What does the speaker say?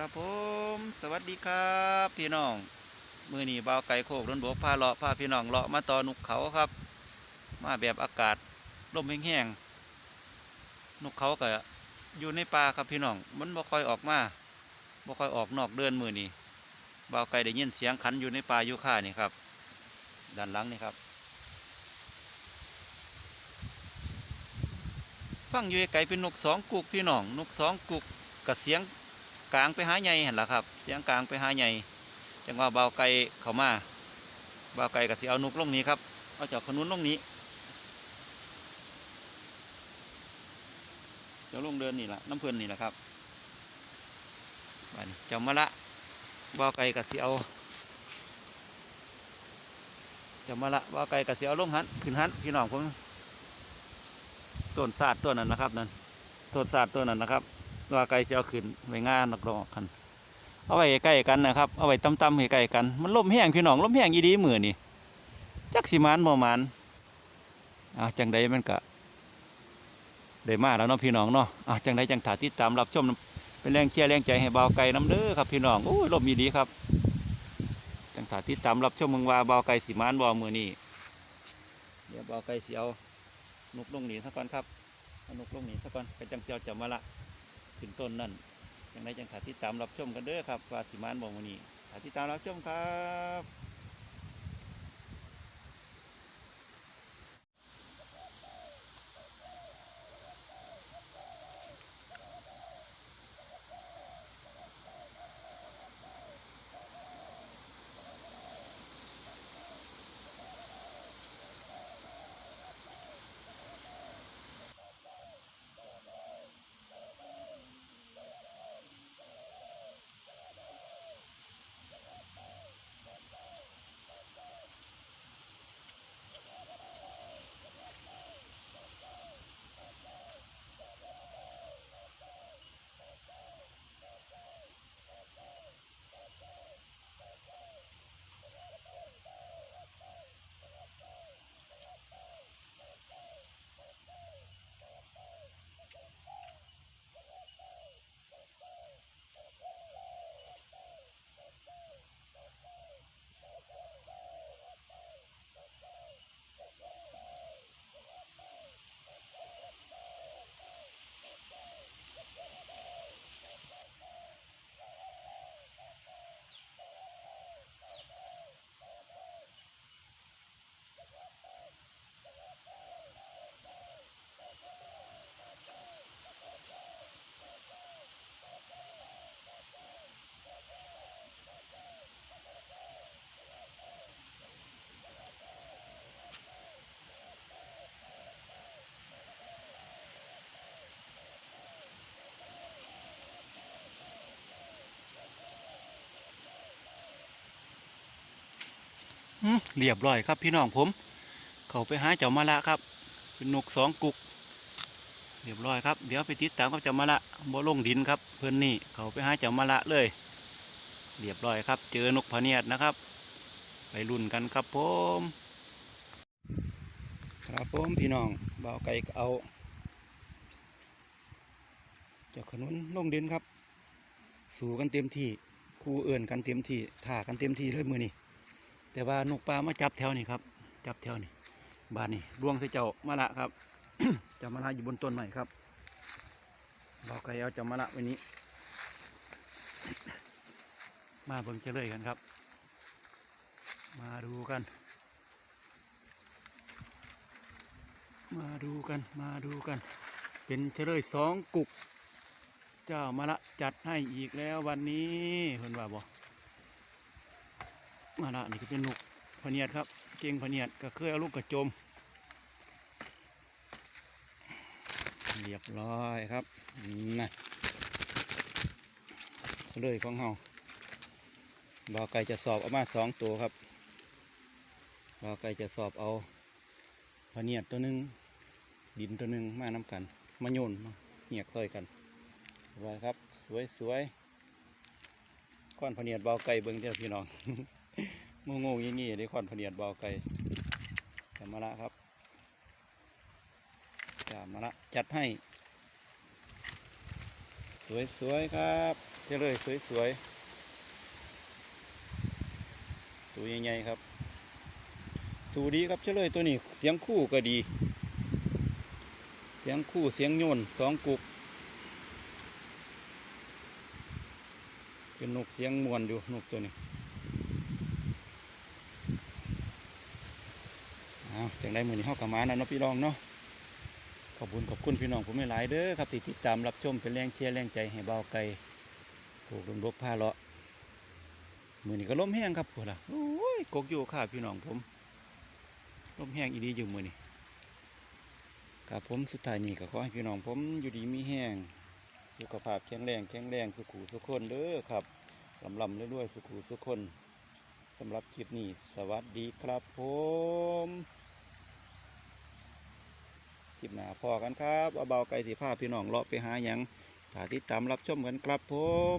ครับผม สวัสดีครับพี่น้อง มือนี้บ่าวไก่โคกรนบกพาเลาะพาพี่น้องเลาะมาต่อนุกเขาครับ มาแบบอากาศลมแห้งๆนกเขาก็อยู่ในป่าครับพี่น้อง มันบ่ค่อยออกมาบ่ค่อยออกนอกเดือนมือนี้บ่าวไก่ได้ยินเสียงขันอยู่ในป่าอยู่ค่านี่ครับ ด้านหลังนี่ครับ ฟังอยู่ไกลเป็นนกสองกุกพี่น้อง นกสองกุกกับเสียง กลางไปหาใหญ่เห็นละครับ เสียงกลางไปหาใหญ่จังว่าเบาไก่เข้ามาเบาไก่กับเสิเอานกลงนี้ครับเอาจากขนุนลงนี้เจ้าลงเดินนี่แหละน้ำเพลินนี่แหละครับบันเจ้ามาละเบาไก่กับสิเอาเจ้ามาละเบาไก่กับสิเอาลงหันขึ้นหันพี่น้องผมต้นศาสตร์ต้นนั้นนะครับนั่นต้นศาสตร์ต้นนั้นนะครับ ว่าไก่จะเอาขึ้นไว้งานนักรอกันเอาไว้ใกล้กันนะครับเอาไว้ต่ำๆให้ใกล้กัน มันล่มแห้งพี่น้องล่มแห้งอีดีมือนี่จักสิมานบ่มานอ่าจังใดมันก็ได้มาแล้วเนาะพี่น้องเนาะอ่าจังใดจังถาติดตามรับชมเป็นแรงเชียร์แรงใจให้บาวไก่น้ำเด้อครับพี่น้องโอ้ยลมอีดีครับจังถาติดตามรับชมมึงว่าบาวไก่สิมานบ่มือนี่เดี๋ยวบาวไก่เสิเอานกลงหนีซะก่อนครับเอานกลงหนีซะก่อนเป็นจังเซียวจะมาละ ขึ้นต้นนั่นจังไรจังขาติดตามรับชมกันเด้อครับว่าสิมานบอกวันนี้ขาดที่ตามรับชมครับ เรียบร้อยครับพี่น้องผม เขาไปหาเจ้ามาละครับ เป็นนกสองกุก เรียบร้อยครับ เดี๋ยวไปติดตามกับเจ้ามาละบ่ลงดินครับ เพื่อนนี่เขาไปหาเจ้ามาละเลย เรียบร้อยครับ เจอนกพเนียดนะครับ ไปรุ่นกันครับผม ครับผมพี่น้องเบาไก่เอาเจ้าขนุนลงดินครับ สู่กันเต็มที่คู่เอื่นกันเต็มที่ท่ากันเต็มที่เลยมือนี่ แต่ว่านกปลามาจับแถวนี่ครับ จับแถวนี่บานนี่ดวงใส่เจ้ามาละครับเจ้ามาละอยู่บนต้นใหม่ครับบ่าไก่เอาเจ้ามาละไว้นี้ มาเบิ่งเฉลยกันครับ มาดูกัน มาดูกันมาดูกัน เป็นเฉลยสองกุก เจ้ามาละจัดให้อีกแล้ววันนี้เพิ่นว่าบ่ มาละนี่ก็เป็นนกพเนียดครับ เก่งพเนียดก็เคยเอาลูกกระโจม เรียบร้อยครับนะเลยของเฮาบ่าวไก่จะสอบเอามาสองตัวครับบ่าวไก่จะสอบเอาพเนียดตัวหนึ่งดินตัวหนึ่งมาน้ำกัน มาโยนมาเหยียกซอยกันไว้ครับ สวยสวยก้อนพเนียดบาไก่เบิ้งเจ้าพี่น้อง งงงๆอย่างงี้ได้ก้อนพเนียดบาไก่จำมาละครับจำมาละจัดให้สวยสวยๆครับเจเลยสวยๆตัวใหญ่ๆครับ สูดีครับเจเลยตัวนี้เสียงคู่ก็ดี เสียงคู่เสียงโยนสองกุกเป็นนกเสียงมวนอยู่นกตัวนี้ เอาจังได้มือนี้เฮากลับมานะเนาะพี่น้องเนาะขอบคุณขอบคุณพี่น้องผมไม่หลายเด้อครับที่ติดตามรับชมเป็นแรงเชียร์แรงใจให้เบาไก่ปลูกลมบกผ้าเลาะมือนี้ก็ล้มแห้งครับพวกละโอ้ยกกอยู่ค่ะพี่น้องผมล้มแห้งอีดีอยู่มือนี้ครับผมสุดท้ายนี้ก็ขอให้พี่น้องผมอยู่ดีมีแห้งสุขภาพแข็งแรงแข็งแรงสุขุสุขคนเด้อครับลำลำเรื่อยๆสุขุสุขคนสำหรับคลิปนี้ สวัสดีครับผม ลิปหน้าพอกันครับเบาไก่สีผ้าพี่น้องเลาะไปหาหยังถ้าติดตามรับชมกันครับผม